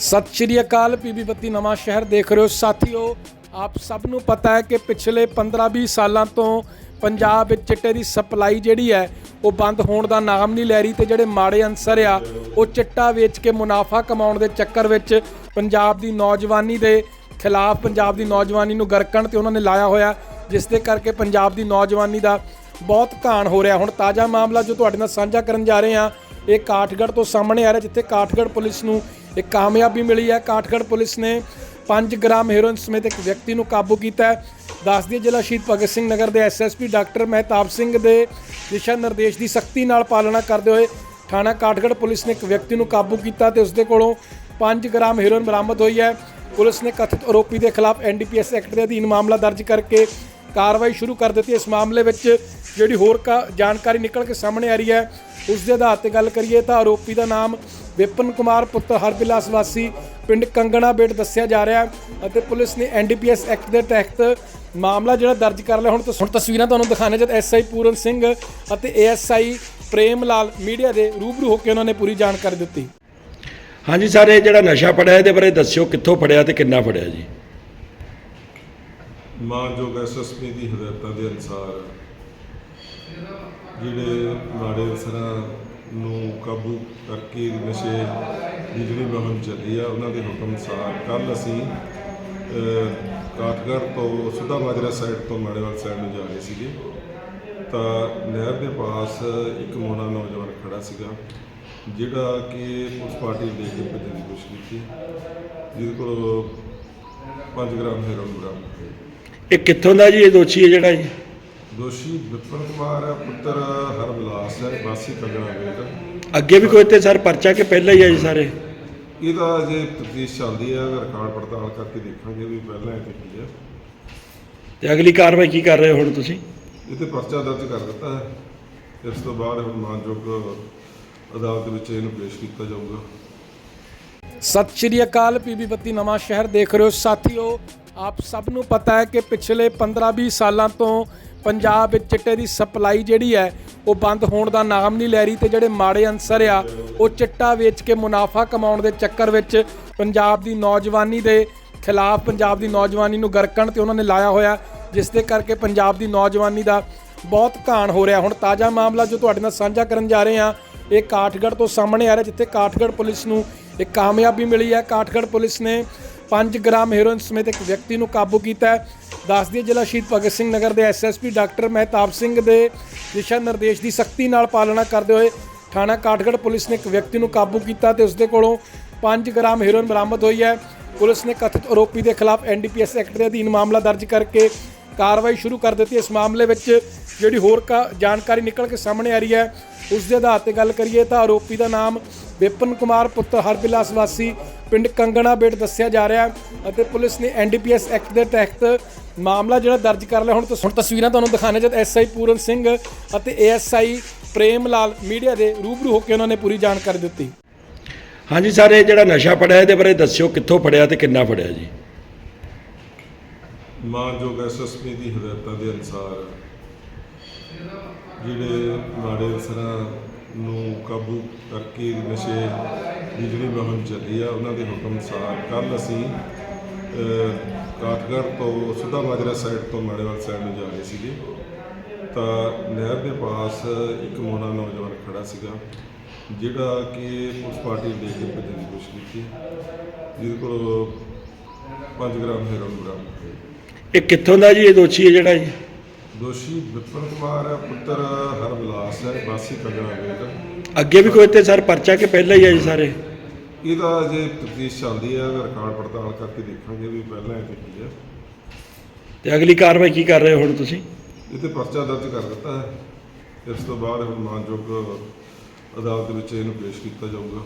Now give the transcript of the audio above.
ਸਤਿ ਸ਼੍ਰੀ ਅਕਾਲ, ਪੀਬੀ ਬੱਤੀ ਨਵਾਂ ਸ਼ਹਿਰ ਦੇਖ ਰਹੇ ਹੋ। ਸਾਥੀਓ, ਆਪ ਸਭ ਨੂੰ ਪਤਾ ਹੈ ਕਿ ਪਿਛਲੇ 15-20 ਸਾਲਾਂ ਤੋਂ ਪੰਜਾਬ ਵਿੱਚ ਚਿੱਟੇ ਦੀ ਸਪਲਾਈ ਜਿਹੜੀ ਹੈ, ਉਹ ਬੰਦ ਹੋਣ ਦਾ ਨਾਮ ਨਹੀਂ ਲੈ ਰਹੀ ਤੇ ਜਿਹੜੇ ਮਾੜੇ ਅਨਸਰ ਆ, ਉਹ ਚਿੱਟਾ ਵੇਚ ਕੇ ਮੁਨਾਫਾ ਕਮਾਉਣ ਦੇ ਚੱਕਰ ਵਿੱਚ ਪੰਜਾਬ ਦੀ ਨੌਜਵਾਨੀ ਦੇ ਖਿਲਾਫ ਪੰਜਾਬ ਦੀ ਨੌਜਵਾਨੀ ਨੂੰ ਗਰਕਣ ਤੇ ਉਹਨਾਂ ਨੇ ਲਾਇਆ ਹੋਇਆ, ਜਿਸ ਦੇ ਕਰਕੇ ਪੰਜਾਬ ਦੀ ਨੌਜਵਾਨੀ ਦਾ ਬਹੁਤ ਘਾਣ ਹੋ ਰਿਹਾ। ਹੁਣ ਤਾਜ਼ਾ ਮਾਮਲਾ ਜੋ ਤੁਹਾਡੇ ਨਾਲ ਸਾਂਝਾ ਕਰਨ ਜਾ ਰਹੇ ਹਾਂ, ਇਹ ਕਾਠਗੜ੍ਹ ਤੋਂ ਸਾਹਮਣੇ ਆ ਰਿਹਾ, ਜਿੱਥੇ ਕਾਠਗੜ੍ਹ ਪੁਲਿਸ ਨੂੰ ਇੱਕ ਕਾਮਯਾਬੀ ਮਿਲੀ ਹੈ। ਕਾਠਗੜ੍ਹ ਪੁਲਿਸ ਨੇ 5 ਗ੍ਰਾਮ ਹੈਰੋਇਨ ਸਮੇਤ ਇੱਕ ਵਿਅਕਤੀ ਨੂੰ ਕਾਬੂ ਕੀਤਾ ਹੈ। ਦੱਸ ਜ਼ਿਲ੍ਹਾ ਸ਼ਹੀਦ ਭਗਤ ਸਿੰਘ ਨਗਰ ਦੇ ਐਸਐਸਪੀ ਡਾਕਟਰ ਮਹਿਤਾਬ ਸਿੰਘ ਦੇ ਦਿਸ਼ਾ ਨਿਰਦੇਸ਼ ਦੀ ਸਖਤੀ ਨਾਲ ਪਾਲਣਾ ਕਰਦੇ ਹੋਏ ਥਾਣਾ ਕਾਠਗੜ੍ਹ ਪੁਲਿਸ ਨੇ ਇੱਕ ਵਿਅਕਤੀ ਨੂੰ ਕਾਬੂ ਕੀਤਾ ਤੇ ਉਸ ਦੇ ਕੋਲੋਂ 5 ਗ੍ਰਾਮ ਹੈਰੋਇਨ ਬਰਾਮਦ ਹੋਈ ਹੈ। ਪੁਲਿਸ ਨੇ ਕਥਿਤ ਆਰੋਪੀ ਦੇ ਖਿਲਾਫ ਐਨਡੀਪੀਐਸ ਐਕਟ ਦੇ ਅਧੀਨ ਮਾਮਲਾ ਦਰਜ ਕਰਕੇ ਕਾਰਵਾਈ ਸ਼ੁਰੂ ਕਰ ਦਿੱਤੀ ਇਸ ਮਾਮਲੇ ਵਿੱਚ ਜਿਹੜੀ ਹੋਰ ਕਾ- ਜਾਣਕਾਰੀ ਨਿਕਲ ਕੇ ਸਾਹਮਣੇ ਆ ਰਹੀ ਹੈ, ਉਸ ਦੇ ਆਧਾਰ ਤੇ ਗੱਲ ਕਰੀਏ ਤਾਂ ਆਰੋਪੀ ਦਾ ਨਾਮ ਵਿਪਨ ਕੁਮਾਰ ਪੁੱਤਰ ਹਰਬਿਲਾਸ ਵਾਸੀ, ਪਿੰਡ ਕੰਗਣਾ ਬੇਟ ਦੱਸਿਆ ਜਾ ਰਿਹਾ ਅਤੇ ਪੁਲਿਸ ਨੇ ਐਨਡੀਪੀਐਸ ਐਕਟ ਦੇ ਤਹਿਤ ਮਾਮਲਾ ਜਿਹੜਾ ਦਰਜ ਕਰ ਲਿਆ। ਹੁਣ ਤਸ- ਹੁਣ ਤਸਵੀਰਾਂ ਤੁਹਾਨੂੰ ਦਿਖਾਣੇ ਜਦ ਐਸਆਈ ਪੂਰਨ ਸਿੰਘ ਅਤੇ ਏਐਸਆਈ ਪ੍ਰੇਮ ਲਾਲ ਮੀਡੀਆ ਦੇ ਰੂਬਰੂ ਹੋ ਕੇ ਉਹਨਾਂ ਨੇ ਪੂਰੀ ਜਾਣਕਾਰੀ ਦਿੱਤੀ। ਹਾਂਜੀ, ਸਰ, ਇਹ ਜਿਹੜਾ ਨਸ਼ਾ ਫੜਿਆ, ਇਹਦੇ ਬਾਰੇ ਦੱਸਿਓ ਕਿੱਥੋਂ ਫੜਿਆ ਤੇ ਕਿੰਨਾ ਫੜਿਆ ਜੀ? ਮਾਨਯੋਗ ਐਸਐਸਪੀ ਦੀ ਹਦਾਇਤਾਂ ਦੇ ਅਨੁਸਾਰ ਜਿਹੜੇ ਮਾੜੇ ਅਨਸਰਾਂ ਨੂੰ ਕਾਬੂ ਕਰਕੇ ਨਸ਼ੇ ਦੀ ਜਿਹੜੀ ਮੁਹਿੰਮ ਚੱਲੀ ਆ ਉਹਨਾਂ ਦੇ ਹੁਕਮ ਅਨੁਸਾਰ ਕੱਲ ਅਸੀਂ ਅਹ, ਤੋਂ ਸੁਧਾ ਮਾਜਰਾ ਸਾਈਡ ਤੋਂ ਮਾੜੇਵਾਲ ਸਾਈਡ ਨੂੰ ਜਾ ਰਹੇ ਸੀਗੇ। ਤਾਂ ਨਹਿਰ ਦੇ ਪਾਸ ਇੱਕ ਮੋਨਾ ਨੌਜਵਾਨ ਖੜਾ ਸੀਗਾ ਜਿਹੜਾ ਕਿ ਪੁਲਿਸ ਪਾਰਟੀ ਨੂੰ ਦੇਖ ਕੇ ਭੱਜਣ ਦੀ ਕੋਸ਼ਿਸ਼ ਕੀਤੀ। ਜਿਹਦੇ ਕੋਲ 5 ਗ੍ਰਾਮ ਹੈਰੋਇਨ ਬਰਾਮਦ ਹੋਈ ਇਹ ਕਿੱਥੋਂ ਦਾ ਜੀ ਇਹ ਦੋਸ਼ੀ ਹੈ ਜਿਹੜਾ ਜੀ ਦੋਸ਼ੀ ਵਿਪਨ ਕੁਮਾਰ ਹੈ ਪੁੱਤਰ ਹਰਬਲਾਸ ਹੈ ਵਾਸੀ ਕੰਗਣਾ ਬੇਟ। ਅੱਗੇ ਵੀ ਕੋਈ ਤੇ ਸਰ ਪਰਚਾ ਕਿ ਪਹਿਲਾਂ ਹੀ ਹੈ ਜੀ ਸਾਰੇ? ਇਹਦਾ ਜੇ ਤਫਤੀਸ਼ ਚੱਲਦੀ ਹੈ ਰਿਕਾਰਡ ਪੜਤਾਲ ਕਰਕੇ ਦੇਖਾਂਗੇ ਵੀ ਪਹਿਲਾਂ ਇਹ ਤੇ ਕੀ ਹੈ। ਤੇ ਅਗਲੀ ਕਾਰਵਾਈ ਕੀ ਕਰ ਰਹੇ ਹੋ ਹੁਣ ਤੁਸੀਂ? ਇਹ ਤੇ ਪਰਚਾ ਦਰਜ ਕਰ ਦਿੱਤਾ ਹੈ। ਇਸ ਤੋਂ ਬਾਅਦ ਹੁਣ ਮਾਨਯੋਗ ਅਦਾਲਤ ਵਿੱਚ ਇਹਨੂੰ ਪੇਸ਼ ਕੀਤਾ ਜਾਊਗਾ। ਸਤਿ ਸ਼੍ਰੀ ਅਕਾਲ ਪੀਬੀ ਬੱਤੀ ਨਵਾਂ ਸ਼ਹਿਰ ਦੇਖ ਰਹੇ ਹੋ ਸਾਥੀਓ। ਆਪ ਸਭ ਨੂੰ ਪਤਾ ਹੈ ਕਿ ਪਿਛਲੇ 15-20 ਸਾਲਾਂ ਤੋਂ ਪੰਜਾਬ ਵਿੱਚ ਚਿੱਟੇ ਦੀ ਸਪਲਾਈ ਜਿਹੜੀ ਹੈ, ਉਹ ਬੰਦ ਹੋਣ ਦਾ ਨਾਮ ਨਹੀਂ ਲੈ ਰਹੀ ਤੇ ਜਿਹੜੇ ਮਾੜੇ ਅਨਸਰ ਆ, ਉਹ ਚਿੱਟਾ ਵੇਚ ਕੇ ਮੁਨਾਫਾ ਕਮਾਉਣ ਦੇ ਚੱਕਰ ਵਿੱਚ ਪੰਜਾਬ ਦੀ ਨੌਜਵਾਨੀ ਦੇ ਖਿਲਾਫ ਪੰਜਾਬ ਦੀ ਨੌਜਵਾਨੀ ਨੂੰ ਗਰਕਣ ਤੇ ਉਹਨਾਂ ਨੇ ਲਾਇਆ ਹੋਇਆ, ਜਿਸ ਦੇ ਕਰਕੇ ਪੰਜਾਬ ਦੀ ਨੌਜਵਾਨੀ ਦਾ ਬਹੁਤ ਘਾਣ ਹੋ ਰਿਹਾ। ਹੁਣ ਤਾਜ਼ਾ ਮਾਮਲਾ ਜੋ ਤੁਹਾਡੇ ਨਾਲ ਸਾਂਝਾ ਕਰਨ ਜਾ ਰਹੇ ਹਾਂ, ਇਹ ਕਾਠਗੜ੍ਹ ਤੋਂ ਸਾਹਮਣੇ ਆ ਰਿਹਾ, ਜਿੱਥੇ ਕਾਠਗੜ੍ਹ ਪੁਲਿਸ ਨੂੰ ਇੱਕ ਕਾਮਯਾਬੀ ਮਿਲੀ ਹੈ। ਕਾਠਗੜ੍ਹ ਪੁਲਿਸ ਨੇ 5 ਗ੍ਰਾਮ ਹੈਰੋਇਨ ਸਮੇਤ ਇੱਕ ਵਿਅਕਤੀ ਨੂੰ ਕਾਬੂ ਕੀਤਾ ਹੈ। ਦੱਸ ਦਈਏ, ਜ਼ਿਲ੍ਹਾ ਸ਼ਹੀਦ ਭਗਤ ਸਿੰਘ ਨਗਰ ਦੇ ਐਸਐਸਪੀ ਡਾਕਟਰ ਮਹਿਤਾਬ ਸਿੰਘ ਦੇ ਦਿਸ਼ਾ ਨਿਰਦੇਸ਼ ਦੀ ਸਖਤੀ ਨਾਲ ਪਾਲਣਾ ਕਰਦੇ ਹੋਏ ਥਾਣਾ ਕਾਠਗੜ੍ਹ ਪੁਲਿਸ ਨੇ ਇੱਕ ਵਿਅਕਤੀ ਨੂੰ ਕਾਬੂ ਕੀਤਾ ਤੇ ਉਸ ਦੇ ਕੋਲੋਂ 5 ਗ੍ਰਾਮ ਹੈਰੋਇਨ ਬਰਾਮਦ ਹੋਈ ਹੈ। ਪੁਲਿਸ ਨੇ ਕਥਿਤ ਆਰੋਪੀ ਦੇ ਖਿਲਾਫ ਐਨਡੀਪੀਐਸ ਐਕਟ ਦੇ ਅਧੀਨ ਮਾਮਲਾ ਦਰਜ ਕਰਕੇ ਕਾਰਵਾਈ ਸ਼ੁਰੂ ਕਰ ਦਿੱਤੀ ਇਸ ਮਾਮਲੇ ਵਿੱਚ ਜਿਹੜੀ ਹੋਰ ਕਾ- ਜਾਣਕਾਰੀ ਨਿਕਲ ਕੇ ਸਾਹਮਣੇ ਆ ਰਹੀ ਹੈ, ਉਸ ਦੇ ਆਧਾਰ ਤੇ ਗੱਲ ਕਰੀਏ ਤਾਂ ਆਰੋਪੀ ਦਾ ਨਾਮ ਵਿਪਨ ਕੁਮਾਰ ਪੁੱਤਰ ਹਰਬਿਲਾਸ ਵਾਸੀ ਪਿੰਡ ਕੰਗਣਾ ਬੇਟ ਦੱਸਿਆ ਜਾ ਰਿਹਾ ਅਤੇ ਪੁਲਿਸ ਨੇ ਐਨਡੀਪੀਐਸ ਐਕਟ ਦੇ ਤਹਿਤ ਮਾਮਲਾ ਜਿਹੜਾ ਦਰਜ ਕਰ ਲਿਆ। ਹੁਣ ਹੁਣ ਤਸਵੀਰਾਂ ਤੁਹਾਨੂੰ ਦਿਖਾਣੇ ਜਦ ਐਸਆਈ ਪੂਰਨ ਸਿੰਘ ਅਤੇ ਏਐਸਆਈ ਪ੍ਰੇਮ ਲਾਲ ਮੀਡੀਆ ਦੇ ਰੂਬਰੂ ਹੋ ਕੇ ਉਹਨਾਂ ਨੇ ਪੂਰੀ ਜਾਣਕਾਰੀ ਦਿੱਤੀ। ਹਾਂਜੀ ਸਰ, ਇਹ ਜਿਹੜਾ ਨਸ਼ਾ ਫੜਿਆ, ਇਹਦੇ ਬਾਰੇ ਦੱਸਿਓ ਕਿੱਥੋਂ ਫੜਿਆ ਤੇ ਕਿੰਨਾ ਫੜਿਆ ਜੀ? ਮਾਨਯੋਗ ਐਸਐਸਪੀ ਦੀ ਹਦਾਇਤਾਂ ਦੇ ਅਨੁਸਾਰ ਜਿਹੜੇ ਮਾੜੇ ਅਨਸਰਾਂ ਨੂੰ ਕਾਬੂ ਕਰਕੇ ਨਸ਼ੇ ਦੀ ਜਿਹੜੀ ਮੁਹਿੰਮ ਚੱਲੀ ਆ ਉਹਨਾਂ ਦੇ ਹੁਕਮ ਅਨੁਸਾਰ ਕੱਲ ਅਸੀਂ ਅਹ, ਕਾਠਗੜ੍ਹ ਤੋਂ ਸਿੱਧਾ ਮਾਜਰਾ ਸਾਈਡ ਤੋਂ ਮਾੜੇਵਾਲ ਸਾਈਡ ਨੂੰ ਜਾ ਰਹੇ ਸੀਗੇ। ਤਾਂ ਨਹਿਰ ਦੇ ਪਾਸ ਇੱਕ ਮੋਨਾ ਨੌਜਵਾਨ ਖੜਾ ਸੀਗਾ ਜਿਹੜਾ ਕਿ ਪੁਲਿਸ ਪਾਰਟੀ ਦੇ ਕੇ ਭੱਜਣ ਦੀ ਕੋਸ਼ਿਸ਼ ਕੀਤੀ ਜਿਹਦੇ ਕੋਲ 5 ਗ੍ਰਾਮ ਹੈਰੋਇਨ ਬਰਾਮਦ ਹੋਈ ਇਹ ਕਿੱਥੋਂ ਦਾ ਜੀ ਇਹ ਦੋਸ਼ੀ ਹੈ ਜਿਹੜਾ ਜੀ ਦੋਸ਼ੀ ਵਿਪਨ ਕੁਮਾਰ ਹੈ ਪੁੱਤਰ ਹਰਬਲਾਸ ਹੈ ਵਾਸੀ ਕੰਗਣਾ ਬੇਟ ਅੱਗੇ ਵੀ ਕੋਈ ਤੇ ਸਰ ਪਰਚਾ ਕਿ ਪਹਿਲਾਂ ਹੀ ਹੈ ਜੀ ਸਾਰੇ? ਇਹਦਾ ਜੇ ਤਫਤੀਸ਼ ਚੱਲਦੀ ਹੈ ਰਿਕਾਰਡ ਪੜਤਾਲ ਕਰਕੇ ਦੇਖਾਂਗੇ ਵੀ ਪਹਿਲਾਂ ਇਹ ਤੇ ਕੀ ਹੈ। ਤੇ ਅਗਲੀ ਕਾਰਵਾਈ ਕੀ ਕਰ ਰਹੇ ਹੋ ਹੁਣ ਤੁਸੀਂ? ਇਹ ਤੇ ਪਰਚਾ ਦਰਜ ਕਰ ਦਿੱਤਾ ਹੈ। ਇਸ ਤੋਂ ਬਾਅਦ ਹੁਣ ਮਾਨਯੋਗ ਅਦਾਲਤ ਵਿੱਚ ਇਹਨੂੰ ਪੇਸ਼ ਕੀਤਾ ਜਾਊਗਾ।